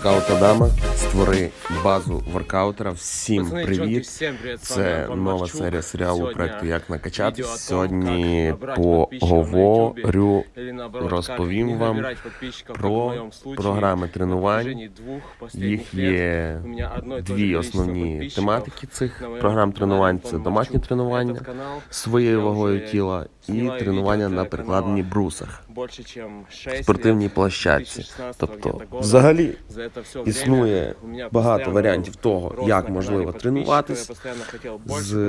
воркаута дама. Створи базу воркаутера. Всім привіт! Це нова серія серіалу проекту Як накачати. Сьогодні поговорю, розповім вам про програми тренувань. Їх є дві основні тематики цих програм тренувань: це домашні тренування своєю вагою тіла і тренування на прикладені брусах, спортивній площадці. Тобто, взагалі, існує багато варіантів того, як можливо тренуватись, з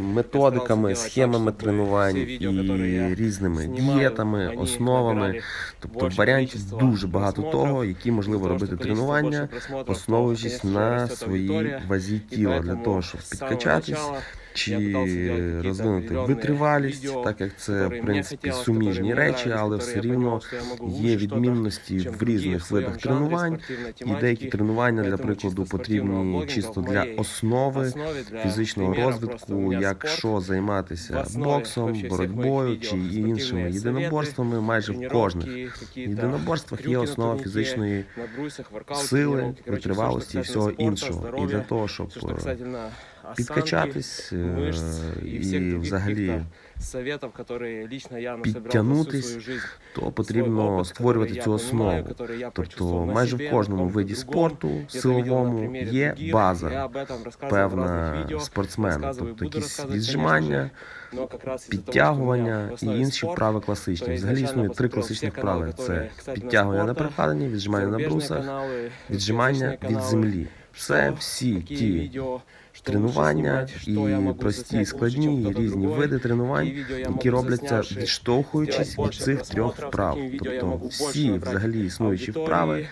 методиками, схемами тренувань і різними дієтами, основами. Тобто варіантів дуже багато того, які можливо робити тренування, основуючись на своїй вазі тіла для того, щоб підкачатись. Чи розвинути витривалість, так як це в принципі суміжні речі, але все рівно є відмінності в різних видах тренувань. І деякі тренування, для прикладу, потрібні чисто для основи фізичного розвитку, якщо займатися боксом, боротьбою чи іншими єдиноборствами, майже в кожних єдиноборствах є основа фізичної сили, витривалості і всього іншого. І для того, щоб е, підкачатись е, і взагалі підтягнутись, то потрібно створювати цю основу. Тобто майже в кожному виді спорту силовому є база певна спортсмена, тобто якісь віджимання, підтягування і інші вправи класичні. Взагалі існує три класичних вправи: це підтягування на прихаданні, віджимання на брусах, віджимання від землі. все всі ті тренування і прості, складні, і різні види тренувань, які робляться відштовхуючись від цих трьох вправ. Тобто всі взагалі існуючі вправи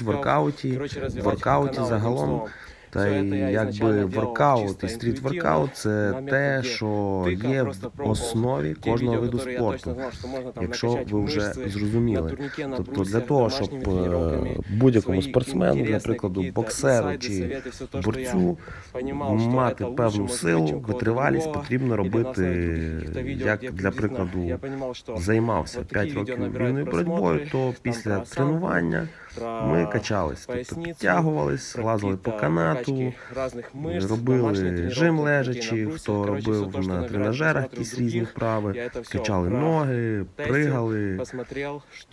в воркауті, в воркауті загалом. Та якби воркаут і стріт воркаут це тобто е, те, що є в основі кожного виду спорту. Якщо ви вже зрозуміли, тобто для того, щоб будь-якому спортсмену, наприклад, боксеру чи борцю, мати певну силу, витривалість потрібно робити, як для прикладу, займався 5 років війною боротьбою, то після тренування. Ми качались, тобто підтягувались, лазили по канату, робили жим лежачи, хто робив на тренажерах якісь різні вправи, качали ноги, пригали,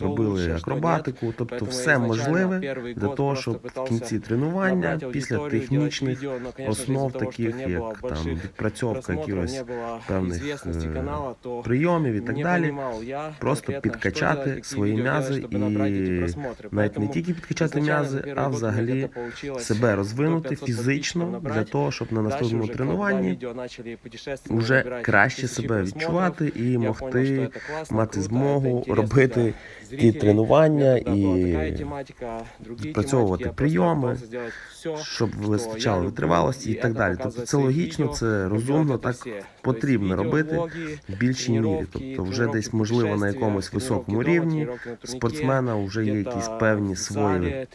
робили акробатику, тобто все можливе для того, щоб в кінці тренування після технічних основ, таких як там відпрацьовка якихось певних е, прийомів і так далі, просто підкачати свої м'язи і навіть не тільки підкачати м'язи, а взагалі себе розвинути фізично для того, щоб на наступному тренуванні вже краще себе відчувати і могти мати змогу робити ті тренування і працьовувати прийоми все, щоб вистачало витривалості і так далі. Тобто це логічно, це розумно, так потрібно робити в більшій мірі. Тобто, вже десь можливо на якомусь високому рівні спортсмена вже є якісь певні свої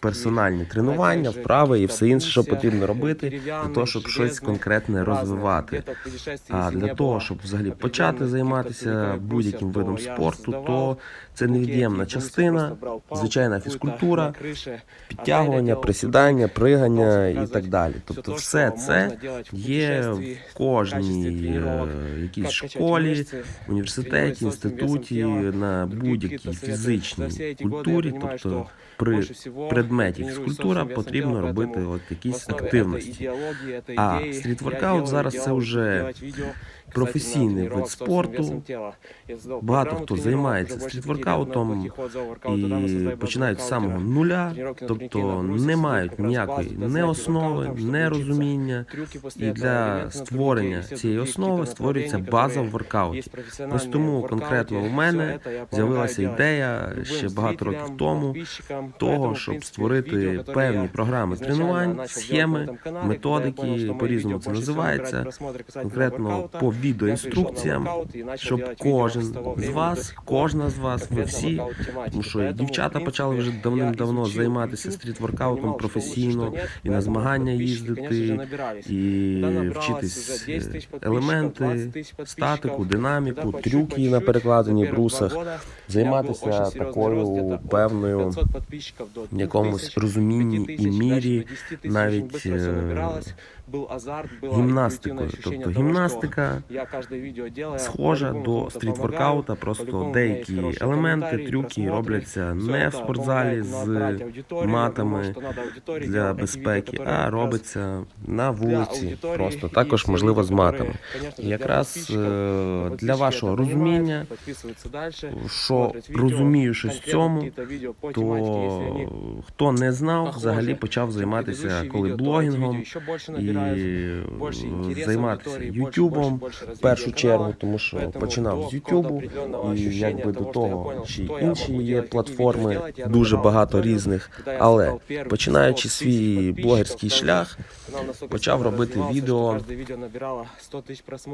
персональні тренування, вправи і все інше, що потрібно робити, для того, щоб щось конкретне розвивати. А для того, щоб взагалі почати займатися будь-яким видом спорту, то це невід'ємна частина, звичайна фізкультура, підтягування, присідання пригання і так далі. Тобто, все це є в кожній е, якійсь школі, університеті, інституті, на будь-якій фізичній культурі. Тобто, при предметі фізкультура потрібно робити от якісь активності. А стрітворкаут зараз це вже професійний вид спорту. Багато хто займається стрітворкаутом і починають з самого нуля, тобто не мають ніякої не основи, не розуміння. І для створення цієї основи створюється база в воркауті. Ось тому конкретно у мене з'явилася ідея ще багато років тому того, щоб створити певні програми тренувань, схеми, методики по різному це називається. Конкретно по відеоінструкціям, щоб кожен з вас, кожна з вас, ви всі, тому що дівчата почали вже давним-давно займатися стрітворкаутом професійно і на змагання їздити, і вчитись е, елементи, статику, динаміку, трюки на перекладенні брусах, займатися такою певною якомусь розумінні і мірі навіть. Був азарт гімнастикою. Тобто гімнастика я каждо відео схожа до стрітворкаута, просто деякі елементи, трюки робляться не в спортзалі з матами для безпеки, а робиться на вулиці. Просто також можливо з матами. Якраз для е, вашого розуміння, що розумію щось в цьому, то хто не знав, взагалі почав займатися коли блогінгом і. Е, займатися Ютубом в першу чергу, тому що починав з Ютубу, і якби до того чи інші є платформи, дуже багато різних. Але починаючи свій блогерський шлях, почав робити відео,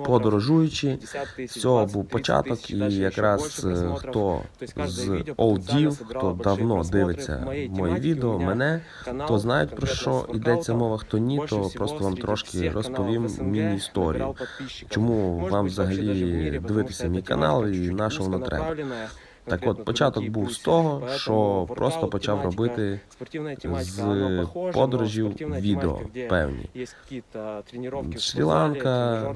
подорожуючи. З цього був початок, і якраз е, хто з олдів, хто давно дивиться мої відео, мене, то знають про що йдеться мова, хто ні, то просто вам трошки розповім міні-історію. Чому вам взагалі дивитися мій канал і на що треба? Так от початок був з того, що просто почав робити з подорожів відео певні. Шрі-Ланка,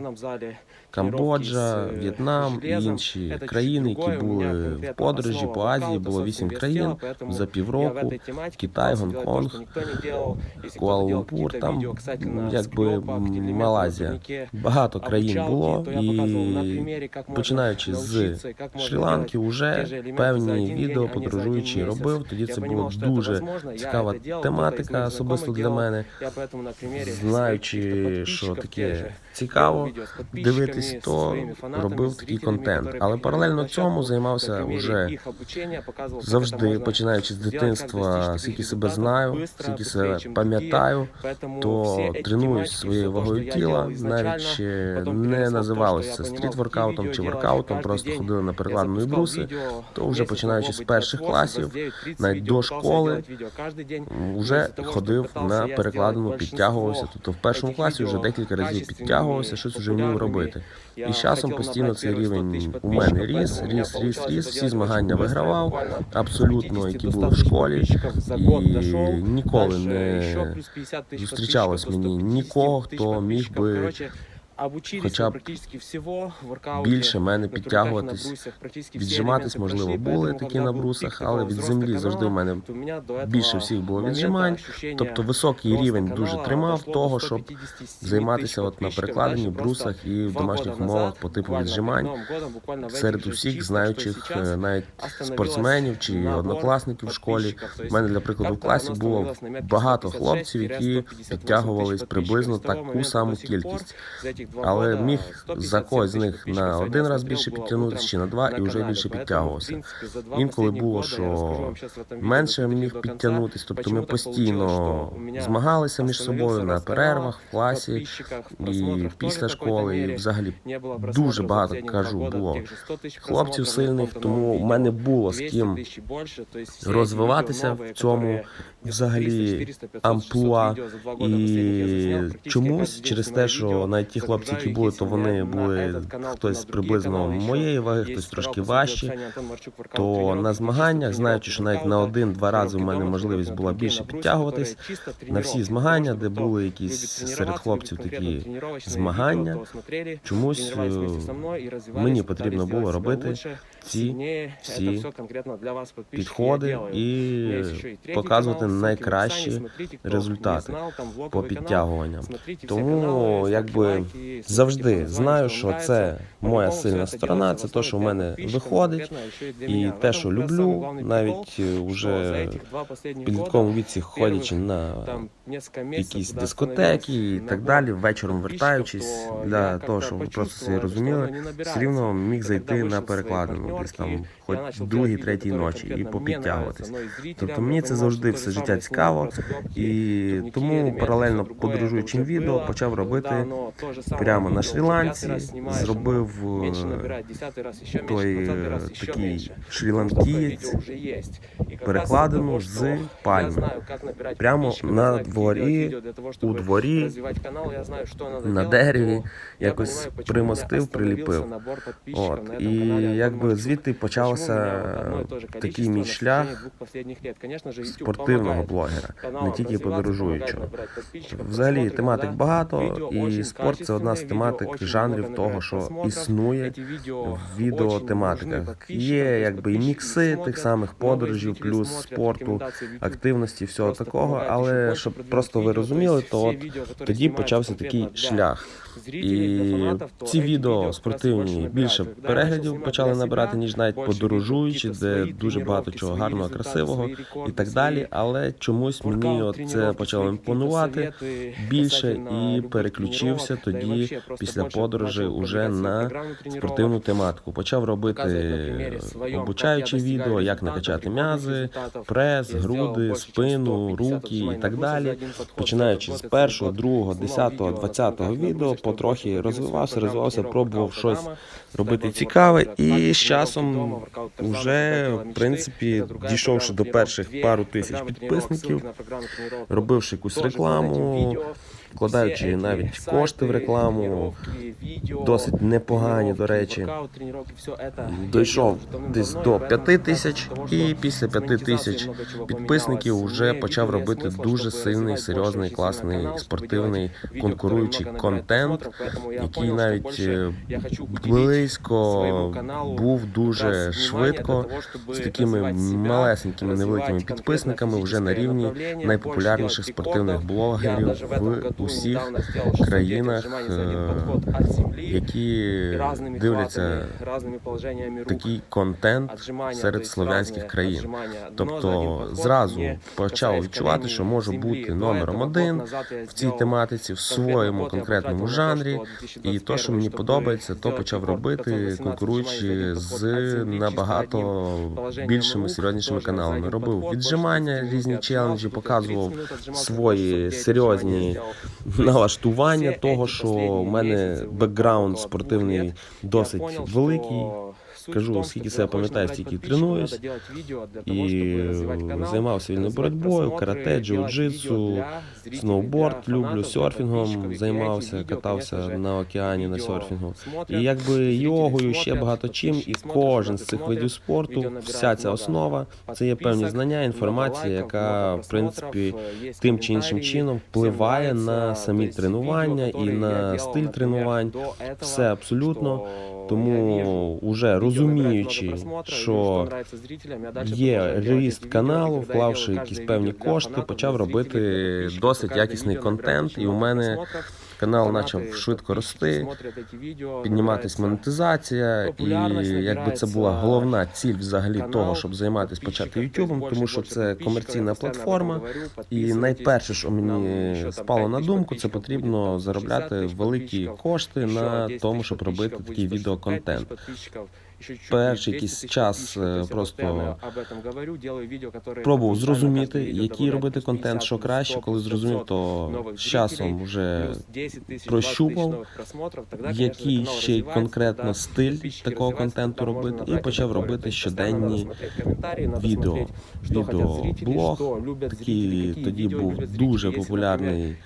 Камбоджа, В'єтнам і інші країни, які були в подорожі по Азії, було вісім країн за півроку. Китай, Гонконг, Куала-Лумпур, там якби Малазія. Багато країн було і починаючи з Шрі-Ланки, уже певні відео подорожуючи робив. Тоді це була дуже цікава тематика особисто для мене. знаючи, що таке цікаво дивитись, то робив такий контент. Але паралельно цьому займався вже завжди, починаючи з дитинства, скільки себе знаю, скільки себе пам'ятаю, то тренуюсь своєю вагою тіла, навіть не називалося стріт-воркаутом чи воркаутом, просто ходили на перекладну бруси. То вже починаючи з перших класів, навіть до школи, вже ходив на перекладину, підтягувався. Тобто в першому класі вже декілька разів підтягував задумувався, щось вже вмів робити. І з часом постійно цей рівень у мене ріс, ріс, ріс, ріс. Всі змагання вигравав абсолютно, які були в школі. І ніколи не зустрічалось мені нікого, хто міг би хоча б більше мене підтягуватись, віджиматись можливо були такі на брусах, але від землі завжди у мене більше всіх було віджимань. Тобто високий рівень дуже тримав того, щоб займатися от на перекладенні, брусах і в домашніх умовах по типу віджимань серед усіх знаючих е, навіть спортсменів чи однокласників в школі. У мене для прикладу в класі було багато хлопців, які підтягувались приблизно таку саму кількість але міг за когось з них на один раз більше підтягнутися, чи на два, і вже більше підтягувався. Інколи було, що менше міг підтягнутися, тобто ми постійно змагалися між собою на перервах, в класі і після школи. і Взагалі дуже багато кажу було хлопців сильних, тому в мене було з ким розвиватися в цьому взагалі амплуа і чомусь через те, що навіть ті хлопці хлопці, які були, то вони були хтось приблизно моєї ваги, хтось трошки важчі. То на змаганнях, знаючи, що навіть на один-два рази в мене можливість була більше підтягуватись. На всі змагання, де були якісь серед хлопців такі змагання, чомусь мені потрібно було робити ці всі підходи і показувати найкращі результати по підтягуванням. Тому якби завжди знаю, що це моя сильна сторона, це те, що в мене виходить, і те, що люблю, навіть уже в підлітковому віці ходячи на якісь дискотеки і так далі, вечором вертаючись для того, щоб ви просто собі розуміли, все рівно міг зайти на перекладину, десь там, хоч другій, третій ночі, і попідтягуватись. Тобто мені це завжди все життя цікаво, і тому паралельно подорожуючим відео почав робити прямо на Шрі-Ланці. Зробив е, той такий шрі-ланкієць перекладину з пальми. Прямо на дворі, у дворі, на дереві якось примостив, приліпив. От і якби звідти почався такий мій шлях спортивного блогера, не тільки подорожуючого. Взагалі тематик багато, і спорт це одна з тематик жанрів того, що існує в відеотематиках. Є якби і мікси тих самих подорожів, плюс спорту, активності, всього такого. Але щоб просто ви розуміли, то от тоді почався такий шлях. І ці відео спортивні більше переглядів почали набирати, ніж навіть подорожуючі, де дуже багато чого гарного, красивого і так далі. Але чомусь мені це почало імпонувати більше і переключився тоді після подорожі уже на спортивну тематику. Почав робити обучаючі відео, як накачати м'язи, прес, груди, спину, руки і так далі. Починаючи з першого, другого, десятого, двадцятого відео, потрохи розвивався, розвивався, пробував щось робити цікаве, і з часом вже в принципі дійшовши до перших пару тисяч підписників, робивши якусь рекламу, вкладаючи навіть кошти в рекламу, досить непогані, до речі. Дійшов десь до 5 тисяч, і після 5 тисяч підписників вже почав робити дуже сильний, серйозний, класний спортивний конкуруючий контент, який навіть е, близько був дуже швидко. з такими малесенькими невеликими підписниками вже на рівні найпопулярніших спортивних блогерів в усіх країнах, які дивляться такий контент серед слов'янських країн. Тобто зразу почав відчувати, що можу бути номером один в цій тематиці, в своєму конкретному жанрі. І то, що мені подобається, то почав робити, конкуруючи з набагато більшими серйознішими каналами. Робив віджимання, різні челенджі, показував свої серйозні налаштування того, що в мене бекграунд спортивний досить великий. Кажу, скільки себе пам'ятаю, стільки тренуюсь. І займався вільною боротьбою, карате, джиу-джитсу, сноуборд люблю, серфінгом займався, катався на океані на серфінгу. І якби йогою, ще багато чим, і кожен з цих видів спорту, вся ця основа, це є певні знання, інформація, яка в принципі тим чи іншим чином впливає на самі тренування і на стиль тренувань. Все абсолютно. Тому уже розуміючи, що є ріст каналу, вклавши якісь певні кошти, почав робити досить якісний контент, і у мене канал почав швидко рости, підніматись монетизація, і якби це була головна ціль взагалі того, щоб займатися почати Ютубом, тому що це комерційна платформа, і найперше, що мені спало на думку, це потрібно заробляти великі кошти на тому, щоб робити такий відеоконтент. Перший якийсь час просто пробував зрозуміти, який робити контент, що краще. Коли зрозумів, то з часом вже прощупав, який ще й конкретно стиль такого контенту робити, і почав робити щоденні відео. Відеоблог такий тоді був дуже популярний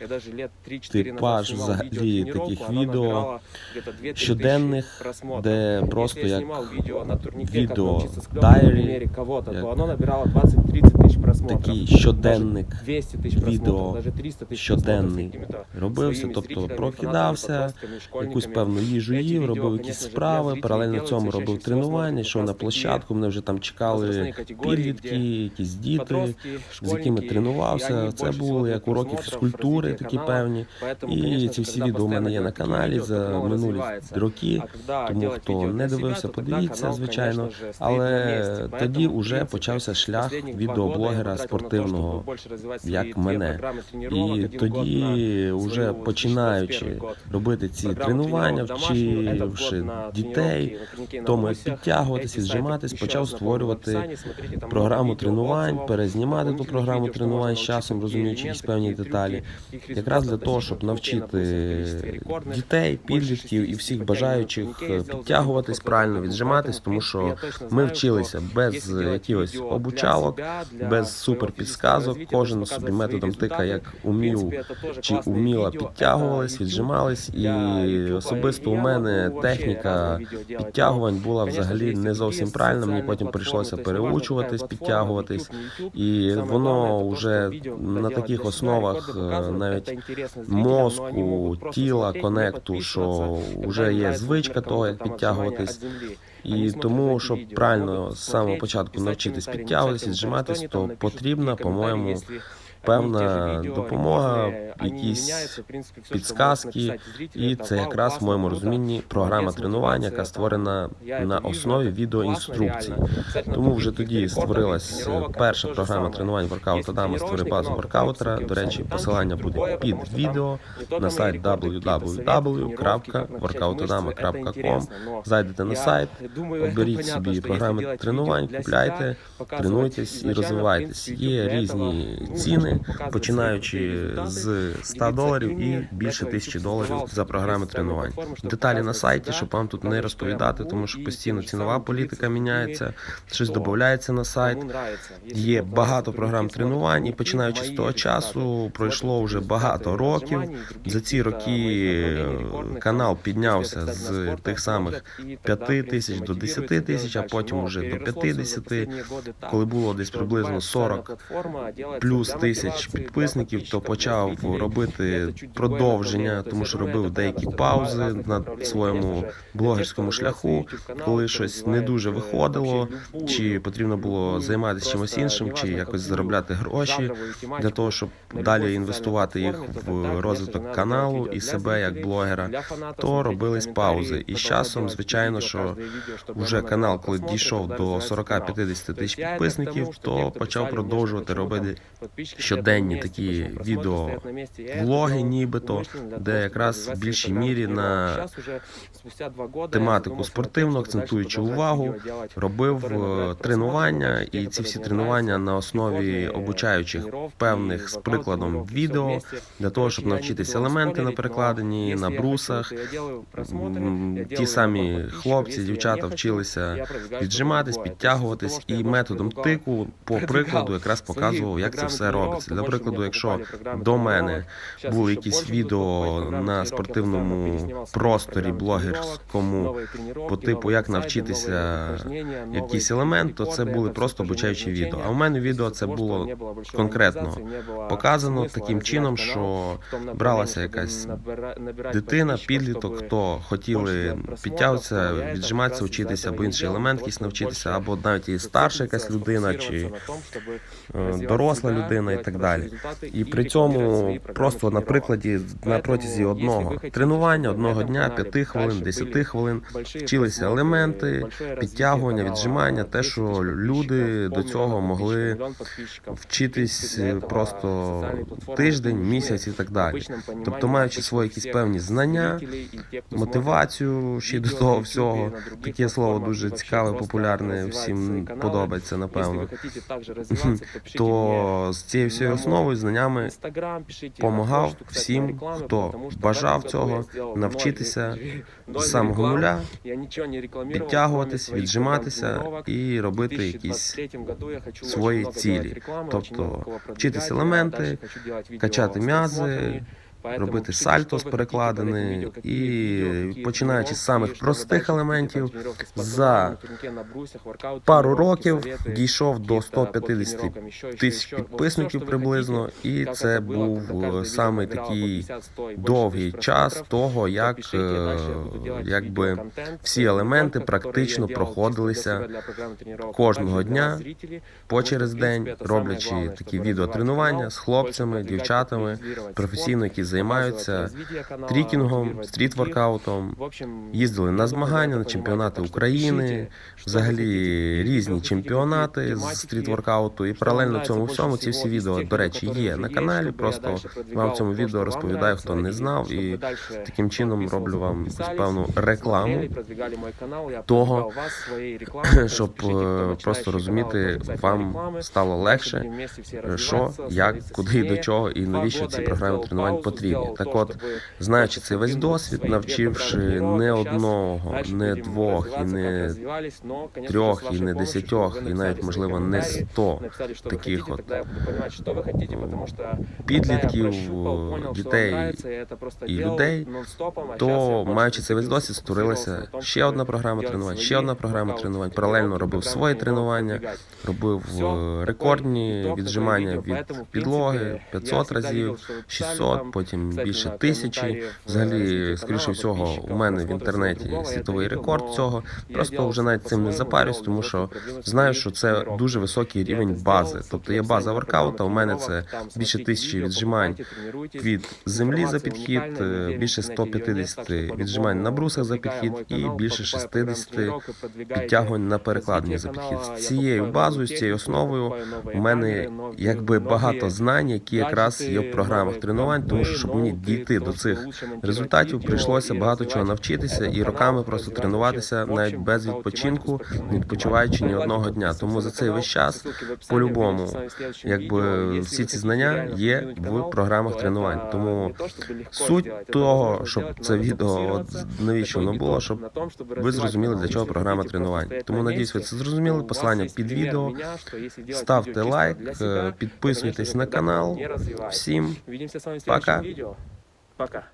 типаж взагалі таких відео щоденних, де просто як відео дайрі, такий щоденник відео щоденний робився, тобто прокидався, якусь певну їжу їв, робив якісь справи, паралельно цьому робив тренування, йшов на площадку, мене вже там чекали підлітки, якісь діти, з якими тренувався. Це були як уроки фізкультури, такі певні. І ці всі відео у мене є на каналі за минулі роки. Тому хто не дивився, подивіться. Подивіться, звичайно. Але тоді вже почався шлях відеоблогера спортивного, як мене. І тоді, вже починаючи робити ці тренування, вчивши дітей, тому як підтягуватись, віджиматись, почав створювати програму тренувань, перезнімати ту програму тренувань з часом, розуміючи якісь певні деталі, якраз для того, щоб навчити дітей, підлітків і всіх бажаючих е, підтягуватись правильно, віджиматись, тому що ми вчилися без якихось обучалок, без суперпідсказок. Кожен собі методом тика, як умів чи уміла підтягувались, віджимались, і особисто у мене техніка підтягувань була взагалі не зовсім правильна. Мені потім прийшлося переучуватись, підтягуватись, і воно вже на таких основах е, навіть мозку, тіла, конекту, що вже є звичка того, як підтягуватись. І тому, щоб правильно з самого початку навчитись підтягуватись, віджиматись, то потрібна, по-моєму, певна допомога, якісь підсказки, і це якраз в моєму розумінні програма тренування, яка створена на основі відеоінструкцій. Тому вже тоді створилась е, перша програма тренувань воркаут Адама створи базу воркаутера. До речі, посилання буде під відео на сайт www.workoutadama.com. Зайдете на сайт, оберіть собі програми тренувань, купляйте, тренуйтесь і розвивайтесь. Є різні ціни, починаючи з 100 доларів і більше тисячі доларів за програми тренувань. Деталі на сайті, щоб вам тут не розповідати, тому що постійно цінова політика міняється, щось додається на сайт. Є багато програм тренувань, і починаючи з того часу, пройшло вже багато років. За ці роки канал піднявся з тих самих 5 тисяч до 10 тисяч, а потім уже до 50, коли було десь приблизно 40 плюс тисяч підписників, то почав робити продовження, тому що робив деякі паузи на своєму блогерському шляху, коли щось не дуже виходило, чи потрібно було займатися чимось іншим, чи якось заробляти гроші для того, щоб далі інвестувати їх в розвиток каналу і себе як блогера, то робились паузи. І з часом, звичайно, що вже канал, коли дійшов до 40-50 тисяч підписників, то почав продовжувати робити щоденні такі відео влоги, нібито, де якраз в більшій мірі на тематику спортивну, акцентуючи увагу, робив е, тренування, і ці всі тренування на основі обучаючих певних з прикладом відео для того, щоб навчитися елементи на перекладині, на брусах. Ті самі хлопці, дівчата вчилися віджиматись, підтягуватись, і методом тику по прикладу якраз показував, як це все робиться. Для прикладу, якщо до мене були якісь відео на спортивному просторі блогерському по типу як навчитися якийсь елемент, то це були просто обучаючі відео. А у мене відео це було конкретно показано таким чином, що бралася якась дитина, підліток, хто хотіли підтягуватися, віджиматися, вчитися, або інший елемент якийсь навчитися, або навіть і старша якась людина, чи е, доросла людина, і так далі. І при цьому просто на прикладі на протязі одного тренування, одного дня, п'яти хвилин, десяти хвилин вчилися елементи, підтягування, віджимання, те, що люди до цього могли вчитись просто тиждень, місяць і так далі. Тобто, маючи свої якісь певні знання, мотивацію ще до того всього, таке слово дуже цікаве, популярне, всім подобається, напевно. То з цією всією основою, знаннями помагав всім, хто бажав цього, навчитися з самого нуля, підтягуватись, віджиматися і робити якісь свої цілі. Тобто вчитись елементи, качати м'язи, робити сальто з перекладини і починаючи з самих простих елементів, за пару років дійшов до 150 тисяч підписників приблизно, і це був е, саме такий довгий час того, як е, якби всі елементи практично проходилися кожного дня по через день, роблячи такі відеотренування з хлопцями, дівчатами, професійно, які займаються трікінгом, стріт-воркаутом, їздили на змагання, на чемпіонати України, взагалі різні чемпіонати з стріт-воркауту. І паралельно цьому всьому ці всі відео, до речі, є на каналі. Просто вам в цьому відео розповідаю, хто не знав, і таким чином роблю вам певну рекламу того, щоб е, просто розуміти, вам стало легше, що, як, куди і до чого, і навіщо ці програми тренувань потрібні. Так от, знаючи цей весь досвід, навчивши не одного, не двох, і не трьох, і не десятьох, і навіть можливо не сто таких от підлітків, дітей і людей, то маючи цей весь досвід, створилася ще одна програма тренувань, ще одна програма тренувань. Паралельно робив свої тренування, робив е, рекордні віджимання від підлоги 500 разів, 600, потім більше тисячі. Взагалі, скоріше всього, у мене в інтернеті світовий рекорд цього. Просто вже навіть цим не запарюсь, тому що знаю, що це дуже високий рівень бази. Тобто є база воркаута. У мене це більше тисячі віджимань від землі за підхід, е, більше 150 віджимань на брусах за підхід і більше 60 підтягувань на перекладині за підхід. З цією базою, з цією основою у мене якби багато знань, які якраз є в програмах тренувань, тому що щоб мені дійти до цих результатів, прийшлося багато чого навчитися і роками просто тренуватися навіть без відпочинку, не відпочиваючи ні одного дня. Тому за цей весь час по-любому, якби всі ці знання є в програмах тренувань. Тому суть того, щоб це відео от навіщо воно було, щоб ви зрозуміли для чого програма тренувань. Тому надіюсь, ви це зрозуміли. Посилання під відео. Ставте лайк, е, підписуйтесь на канал. Всім Пока. Видео. Пока.